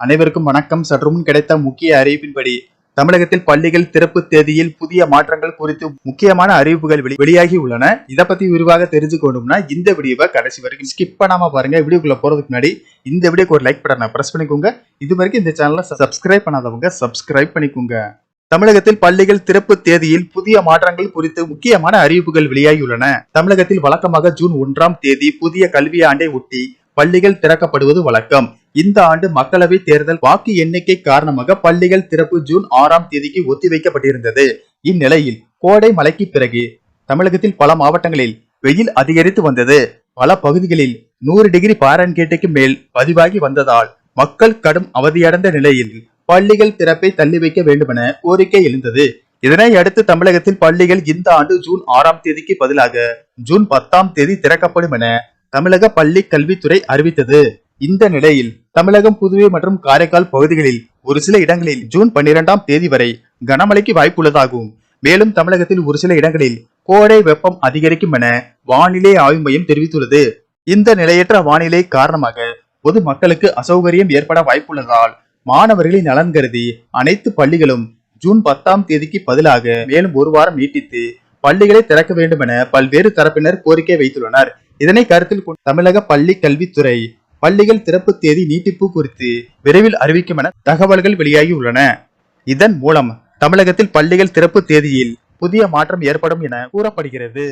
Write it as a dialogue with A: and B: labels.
A: அனைவருக்கும் வணக்கம். சற்றுமுன் கிடைத்த முக்கிய அறிவிப்பின்படி தமிழகத்தில் பள்ளிகள் திறப்பு தேதியில் புதிய மாற்றங்கள் குறித்து முக்கியமான அறிவிப்புகள் வெளி- வெளியாகி உள்ளன. இதை பத்தி விரிவாக தெரிஞ்சுக்கணும்னா இந்த வீடியோவை கடைசி வரைக்கும் ஸ்கிப் பண்ணாம பாருங்க. வீடியோக்குள்ள போறதுக்கு முன்னாடி இந்த வீடியோக்கு ஒரு லைக் பட்டனை பிரஸ் பண்ணிக்கோங்க. இது வரைக்கும் இந்த சேனலை சப்ஸ்கிரைப் பண்ணாதவங்க சப்ஸ்கிரைப் பண்ணிக்கோங்க. தமிழகத்தில் பள்ளிகள் திறப்பு தேதியில் புதிய மாற்றங்கள் குறித்து முக்கியமான அறிவிப்புகள் வெளியாகியுள்ளன தமிழகத்தில் வழக்கமாக ஜூன் ஒன்றாம் தேதி புதிய கல்வி ஆண்டை ஒட்டி பள்ளிகள் திறக்கப்படுவது வழக்கம். இந்த ஆண்டு மக்களவை தேர்தல் வாக்கு எண்ணிக்கை காரணமாக பள்ளிகள் திறப்பு ஜூன் ஆறாம் தேதிக்கு ஒத்திவைக்கப்பட்டிருந்தது. இந்நிலையில் கோடை மழைக்கு பிறகு தமிழகத்தில் பல மாவட்டங்களில் வெயில் அதிகரித்து வந்தது. பல பகுதிகளில் நூறு டிகிரி பாரன்கேட்டுக்கு மேல் பதிவாகி வந்ததால் மக்கள் கடும் அவதியடைந்த நிலையில் பள்ளிகள் திறப்பை தள்ளி வைக்க வேண்டுமென கோரிக்கை எழுந்தது. இதனை அடுத்து தமிழகத்தில் பள்ளிகள் இந்த ஆண்டு ஜூன் ஆறாம் தேதிக்கு பதிலாக ஜூன் பத்தாம் தேதி திறக்கப்படும் என தமிழக பள்ளி கல்வித்துறை அறிவித்தது. இந்த நிலையில் தமிழகம் புதுவை மற்றும் காரைக்கால் பகுதிகளில் ஒரு சில இடங்களில் ஜூன் பன்னிரெண்டாம் தேதி வரை கனமழைக்கு வாய்ப்புள்ளதாகும். மேலும் தமிழகத்தில் ஒரு சில இடங்களில் கோடை வெப்பம் அதிகரிக்கும் என வானிலை ஆய்வு மையம் தெரிவித்துள்ளது. இந்த நிலையற்ற வானிலை காரணமாக பொது மக்களுக்கு அசௌகரியம் ஏற்பட வாய்ப்புள்ளதால் மாணவர்களின் நலன் கருதி அனைத்து பள்ளிகளும் ஜூன் பத்தாம் தேதிக்கு பதிலாக மேலும் ஒரு வாரம் நீட்டித்து பள்ளிகளை திறக்க வேண்டும் என பல்வேறு தரப்பினர் கோரிக்கை வைத்துள்ளனர். இதனை கருத்தில் கொண்டு தமிழக பள்ளி கல்வித்துறை பள்ளிகள் திறப்பு தேதி நீட்டிப்பு குறித்து விரைவில் அறிவிக்கும் என தகவல்கள் வெளியாகி உள்ளன இதன் மூலம் தமிழகத்தில் பள்ளிகள் திறப்பு தேதியில் புதிய மாற்றம் ஏற்படும் என கூறப்படுகிறது.